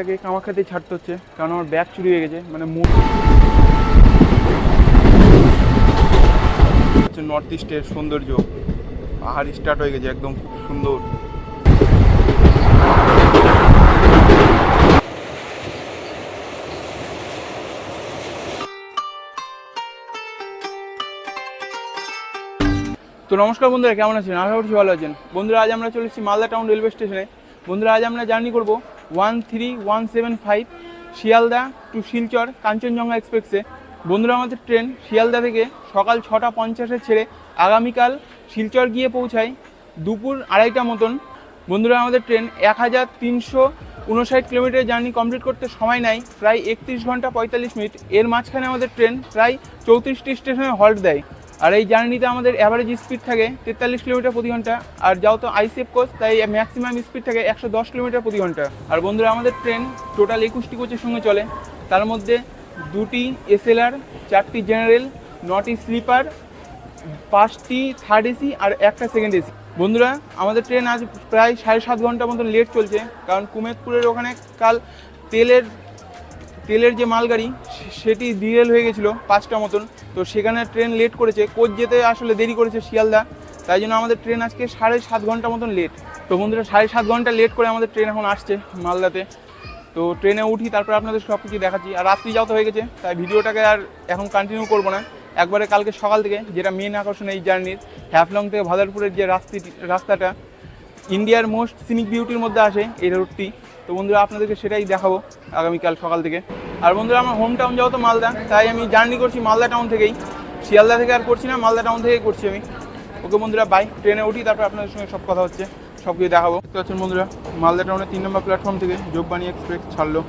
গাড়িটাকে কামাখ্যাতেই ছাড়তে হচ্ছে কারণ আমার ব্যাগ চুরি হয়ে গেছে মানে মুখ হচ্ছে নর্থ ইস্টের সৌন্দর্য। পাহাড় স্টার্ট হয়ে গেছে একদম খুব সুন্দর। তো নমস্কার বন্ধুরা কেমন আছেন? আশা করছি ভালো আছেন। বন্ধুরা আজ আমরা চলেছি মালদা টাউন রেলওয়ে স্টেশনে বন্ধুরা আজ আমরা জার্নি করব one three one seven five Sealdah to Silchar, Kanchanjunga এক্সপ্রেসে বন্ধুরা, আমাদের ট্রেন শিয়ালদা থেকে সকাল ছটা পঞ্চাশে ছেড়ে আগামীকাল শিলচর গিয়ে পৌঁছায় দুপুর আড়াইটা মতন। বন্ধুরা, আমাদের ট্রেন এক হাজার তিনশো উনষাট কিলোমিটার জার্নি কমপ্লিট করতে সময় নেয় প্রায় একত্রিশ ঘণ্টা পঁয়তাল্লিশ মিনিট। এর মাঝখানে আমাদের ট্রেন প্রায় চৌত্রিশটি স্টেশনে হল্ট দেয়। আর এই জার্নিতে আমাদের অ্যাভারেজ স্পিড থাকে তেতাল্লিশ কিলোমিটার প্রতি ঘণ্টা। আর যাও তো আইসিএফ কোচ তাই ম্যাক্সিমাম স্পিড থাকে একশো দশ কিলোমিটার প্রতি ঘণ্টা। আর বন্ধুরা, আমাদের ট্রেন টোটাল একুশটি কোচের সঙ্গে চলে। তার মধ্যে দুটি এসএলআর চারটি জেনারেল নটি স্লিপার পাঁচটি থার্ড এসি আর একটা সেকেন্ড এসি বন্ধুরা, আমাদের ট্রেন আজ প্রায় সাড়ে সাত ঘণ্টা মতন লেট চলছে। কারণ কুমেদপুরের ওখানে কাল তেলের তেলের যে মালগাড়ি, সেটি ডিরেল হয়ে গেছিল পাঁচটা মতন। তো সেখানে ট্রেন লেট করেছে। কোচ যেতে আসলে দেরি করেছে শিয়ালদা। তাই জন্য আমাদের ট্রেন আজকে সাড়ে সাত ঘণ্টা মতন লেট। তো বন্ধুরা, সাড়ে সাত ঘণ্টা লেট করে আমাদের ট্রেন এখন আসছে মালদাতে। তো ট্রেনে উঠি, তারপর আপনাদের সব কিছু দেখাচ্ছি। আর রাত্রি যাওয়া হয়ে গেছে, তাই ভিডিওটাকে আর এখন কন্টিনিউ করব না। একবারে কালকে সকাল থেকে যেটা মেন আকর্ষণ এই জার্নির হ্যাফলং থেকে ভাদারপুরের যে রাস্তি রাস্তাটা ইন্ডিয়ার মোস্ট সিনিক বিউটির মধ্যে আসে এই রোডটি তো বন্ধুরা, আপনাদেরকে সেটাই দেখাবো আগামীকাল সকাল থেকে। আর বন্ধুরা, আমার হোম টাউন যাও তো মালদা। তাই আমি জার্নি করছি মালদা টাউন থেকেই। শিয়ালদা থেকে আর করছি না, মালদা টাউন থেকেই করছি আমি। ওকে বন্ধুরা বাই ট্রেনে উঠি, তারপর আপনাদের সঙ্গে সব কথা হচ্ছে, সব কিছু দেখাবো। দেখতে পাচ্ছেন বন্ধুরা, মালদা টাউনের তিন নম্বর প্ল্যাটফর্ম থেকে যোগবাণী এক্সপ্রেস ছাড়লো।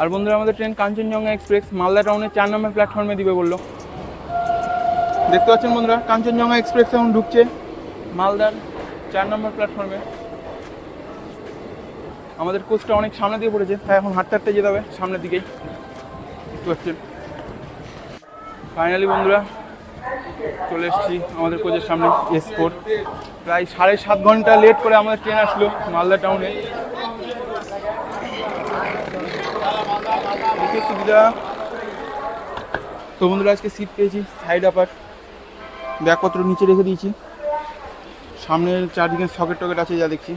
আর বন্ধুরা, আমাদের ট্রেন কাঞ্চনজঙ্ঘা এক্সপ্রেস মালদা টাউনের চার নম্বর প্ল্যাটফর্মে দিবে বলল। দেখতে পাচ্ছেন বন্ধুরা, কাঞ্চনজঙ্ঘা এক্সপ্রেস এখন ঢুকছে মালদার চার নম্বর প্ল্যাটফর্মে আমাদের কোচটা অনেক সামনে দিয়ে পড়েছে, তাই এখন হাঁটতে হাঁটতে যেতে হবে সামনের দিকেই। দেখতে পাচ্ছেন ফাইনালি বন্ধুরা, চলে এসেছি আমাদের কোচের সামনে এসপোর্ট প্রায় সাড়ে সাত ঘণ্টা লেট করে আমাদের ট্রেন আসলো মালদা টাউনে সুবিধা তো বন্ধুরা, আজকে সিট পেয়েছি সাইড আপার ব্যাগপত্র নিচে রেখে দিয়েছি। সামনের চারদিকে সকেট টকেট আছে, যা দেখছি,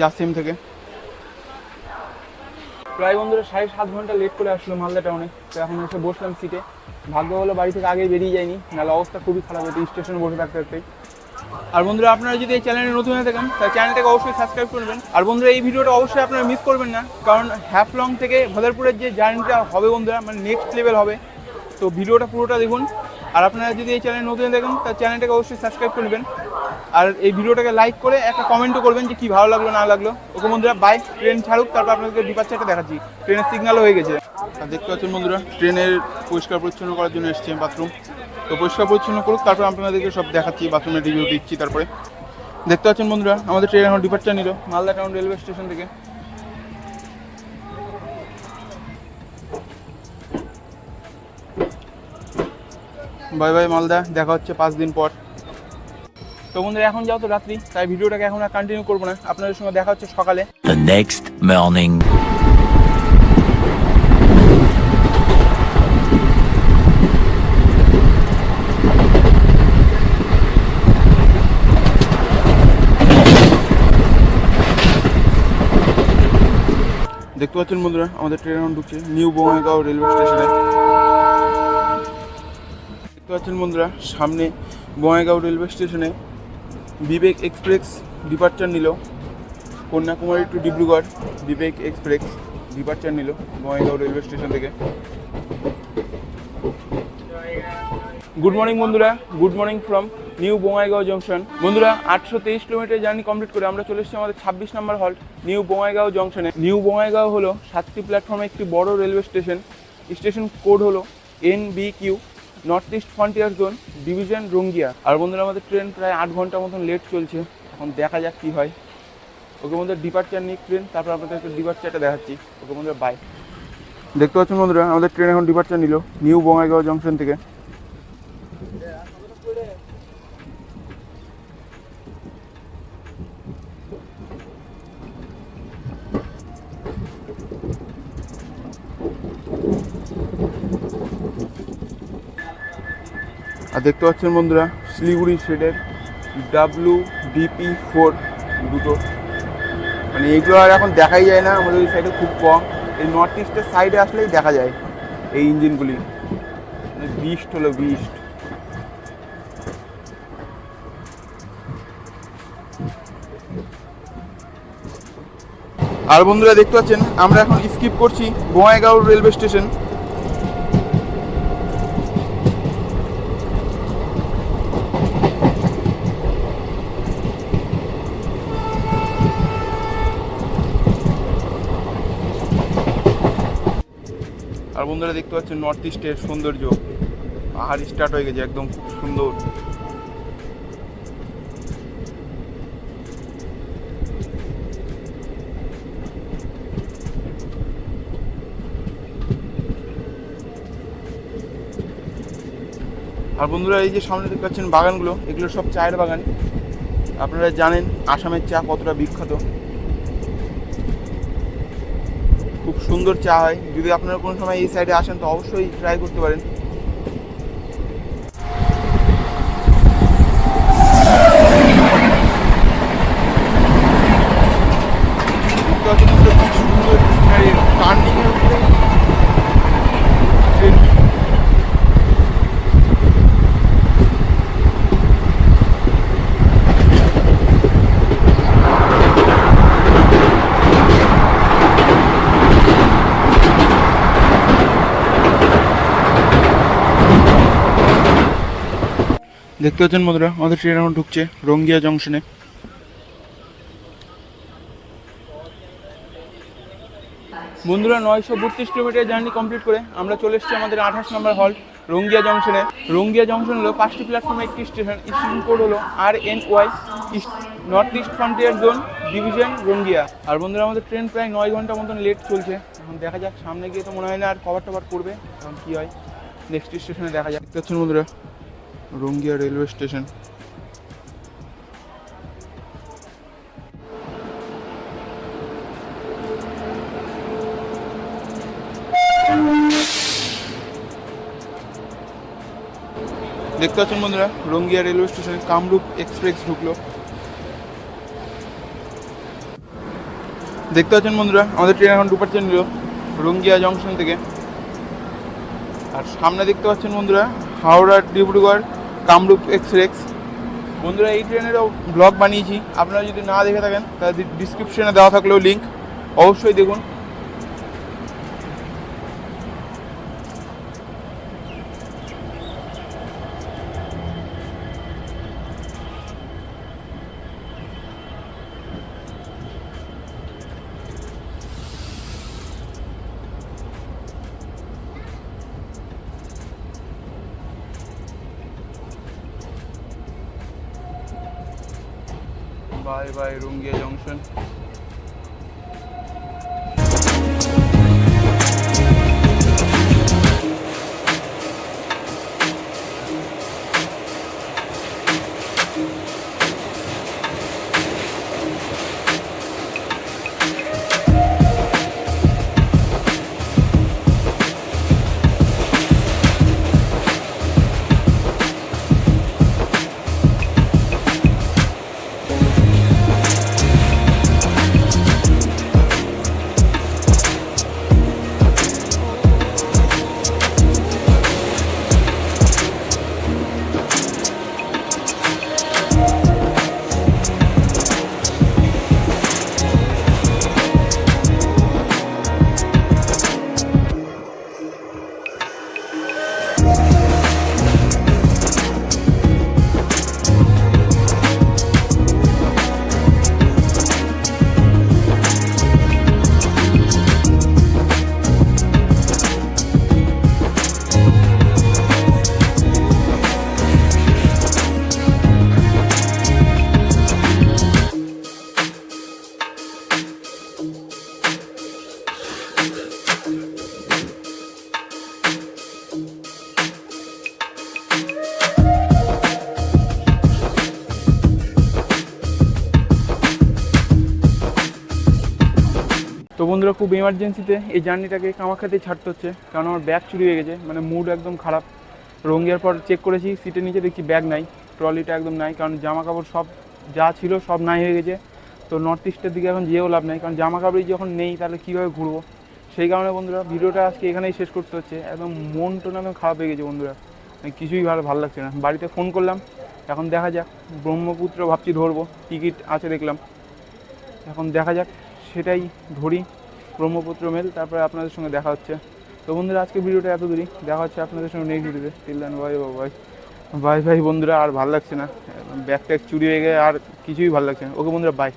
যা সেম থেকে। প্রায় বন্ধুরা সাড়ে সাত ঘণ্টা লেট করে আসলো মালদা টাউনে তো এখন এসে বসলাম সিটে ভাগ্য হলো বাড়ি থেকে আগে বেরিয়ে যায়নি নাহলে অবস্থা খুবই খারাপ হতো স্টেশনে বসে থাকতে থাকতেই। আর বন্ধুরা, আপনারা যদি এই চ্যানেলে নতুন হয়ে থাকেন, তাহলে চ্যানেলটাকে অবশ্যই সাবস্ক্রাইব করবেন আর বন্ধুরা, এই ভিডিওটা অবশ্যই আপনারা মিস করবেন না, কারণ হ্যাফলং থেকে ভদারপুরের যে জার্নিটা হবে বন্ধুরা মানে নেক্সট লেভেল হবে। তো ভিডিওটা পুরোটা দেখুন। আর আপনারা যদি এই চ্যানেল নতুন থাকেন, তাহলে চ্যানেলটাকে অবশ্যই সাবস্ক্রাইব করবেন আর এই ভিডিওটাকে লাইক করে একটা কমেন্টও করবেন যে কি ভালো লাগল, না লাগল। ওকে বন্ধুরা বাইক ট্রেন ছাড়ুক, তারপর আপনাদেরকে ডিপার্চারটা দেখাচ্ছি। ট্রেনের সিগন্যালও হয়ে গেছে। আর দেখতে পাচ্ছেন বন্ধুরা ট্রেনের পরিষ্কার পরিচ্ছন্ন করার জন্য এসছে বাথরুম তো পরিষ্কার পরিচ্ছন্ন করুক, তারপর আপনাদেরকে সব দেখাচ্ছি বাথরুমের রিভিউ দিচ্ছি তারপরে। দেখতে পাচ্ছেন বন্ধুরা, আমাদের ট্রেন এখন ডিপার্চার নিল, মালদা টাউন রেলওয়ে স্টেশন থেকে। Bye bye Malda. দেখা হচ্ছে পাঁচ দিন পর। তো বন্ধুরা এখন যাও তো রাত্রি। তাই ভিডিওটাকে এখন আর কন্টিনিউ করব না। আপনাদের সঙ্গে দেখা হচ্ছে সকালে। Next morning. দেখতে পাচ্ছেন বন্ধুরা আমাদের ট্রেন এখন ঢুকছে। নিউ বঙ্গাইগাঁও রেলওয়ে স্টেশনে। দেখতে পাচ্ছেন বন্ধুরা সামনে বঙ্গাইগাঁও রেলওয়ে স্টেশনে বিবেক এক্সপ্রেস ডিপার্চার নিল। Kanyakumari to Dibrugarh, Vivek express departure নিল বঙ্গাইগাঁও রেলওয়ে স্টেশন থেকে। গুড মর্নিং বন্ধুরা good morning from new Bongaigaon junction বন্ধুরা, আটশো তেইশ কিলোমিটার জার্নি কমপ্লিট করে আমরা চলে এসেছি আমাদের ছাব্বিশ নম্বর হল্ট নিউ বঙ্গাইগাঁও জংশনে নিউ বঙ্গাইগাঁও হলো সাতটি প্ল্যাটফর্মে একটি বড় রেলওয়ে স্টেশন স্টেশন কোড হলো N B Q north east frontier zone division Rangiya আর বন্ধুরা, আমাদের ট্রেন প্রায় আট ঘণ্টা মতন লেট চলছে। এখন দেখা যাক কী হয়। ওকে বন্ধুরা ডিপার্চার নিক ট্রেন তারপর আপনাদেরকে ডিপার্চারটা দেখাচ্ছি। ওকে বন্ধুরা বাই দেখতে পাচ্ছেন বন্ধুরা, আমাদের ট্রেন এখন ডিপার্চার নিল, নিউ বঙ্গাইগাঁও জংশন থেকে। দেখতে পাচ্ছেন বন্ধুরা, শিলিগুড়ি শেডের ডাব্লু ডিপি ফোর দুটো। মানে এগুলো আর এখন দেখাই যায় না, আমাদের ওই সাইডে খুব কম। এই নর্থ ইস্টের সাইডে আসলেই দেখা যায় এই ইঞ্জিনগুলি মানে বিস্ট হলো বিস্ট আর বন্ধুরা দেখতে পাচ্ছেন, আমরা এখন স্কিপ করছি বঙ্গাইগাঁও রেলওয়ে স্টেশন বন্ধুরা দেখতে পাচ্ছেন নর্থ ইস্টের সৌন্দর্য। পাহাড় স্টার্ট হয়ে গেছে, একদম খুব সুন্দর। আর বন্ধুরা, এই যে সামনে দেখতে পাচ্ছেন বাগানগুলো, এগুলো সব চায়ের বাগান। আপনারা জানেন, আসামের চা কতটা বিখ্যাত। খুব সুন্দর চা হয়। যদি আপনারা কোনো সময় এই সাইডে আসেন, তো অবশ্যই ট্রাই করতে পারেন দেখতে পাচ্ছেন বন্ধুরা কি সুন্দর scenery, turning এর উপরে ট্রেন দেখতে পাচ্ছেন বন্ধুরা, আমাদের ট্রেন এখন ঢুকছে রঙ্গিয়া জংশনে বন্ধুরা, নয়শো বত্রিশ কিলোমিটার জার্নি কমপ্লিট করে আমরা চলে এসেছি আমাদের আঠাশ নম্বর হল রঙ্গিয়া জংশনে রঙ্গিয়া জংশন হলো পাঁচটি প্ল্যাটফর্মে একটি স্টেশন স্টেশন কোড হলো R N Y north east frontier zone division Rangiya. আর বন্ধুরা, আমাদের ট্রেন প্রায় নয় ঘণ্টা মতন লেট চলছে। এখন দেখা যাক, সামনে গিয়ে তো মনে হয় না আর কভার টভার করবে, এখন কী হয় নেক্সট স্টেশনে দেখা যাক। দেখতে পাচ্ছেন বন্ধুরা রঙ্গিয়া রেলওয়ে স্টেশন। দেখতে পাচ্ছেন বন্ধুরা, রঙ্গিয়া রেলওয়ে স্টেশনে কামরূপ এক্সপ্রেস ঢুকলো। দেখতে পাচ্ছেন বন্ধুরা, আমাদের ট্রেন এখন ডিপার্চার নিল রঙ্গিয়া জংশন থেকে। আর সামনে দেখতে পাচ্ছেন বন্ধুরা হাওড়া ডিব্রুগড়, কামরূপ এক্সপ্রেস। বন্ধুরা, এই ট্রেনেরও ব্লগ বানিয়েছি। আপনারা যদি না দেখে থাকেন, তাহলে ডিসক্রিপশনে দেওয়া থাকলেও লিঙ্ক অবশ্যই দেখুন। বাই বাই রঙ্গিয়া জংশন বন্ধুরা, খুব এমার্জেন্সিতে এই জার্নিটাকে কামাখ্যাতেই ছাড়তে হচ্ছে। কারণ আমার ব্যাগ চুরি হয়ে গেছে মানে মুড একদম খারাপ। রঙ্গিয়ার পর চেক করেছি সিটের নিচে দেখছি ব্যাগ নাই ট্রলিটা একদম নাই, কারণ জামা কাপড় সব যা ছিল সব নাই হয়ে গেছে। তো নর্থ ইস্টের দিকে এখন যেও লাভ নাই, কারণ জামা কাপড়ই যখন নেই, তাহলে কীভাবে ঘুরবো? সেই কারণে বন্ধুরা, ভিডিওটা আজকে এখানেই শেষ করতে হচ্ছে। একদম মন টোন একদম খারাপ হয়ে গেছে বন্ধুরা। মানে কিছুই ভালো ভালো লাগছে না। বাড়িতে ফোন করলাম, এখন দেখা যাক, ব্রহ্মপুত্র ভাবছি ধরবো টিকিট আছে দেখলাম। এখন দেখা যাক, সেটাই ধরি। ব্রহ্মপুত্র মেল, তারপরে আপনাদের সঙ্গে দেখা হচ্ছে। তো বন্ধুরা, আজকে ভিডিওটা এত দূরই দেখা হচ্ছে আপনাদের সঙ্গে নেক্সট ভিডিওতে টিল বাই বাই ভাই ভাই বন্ধুরা, আর ভালো লাগছে না। ব্যাগ ট্যাগ চুরি হয়ে গেলে আর কিছুই ভালো লাগছে না। ওকে বন্ধুরা বাই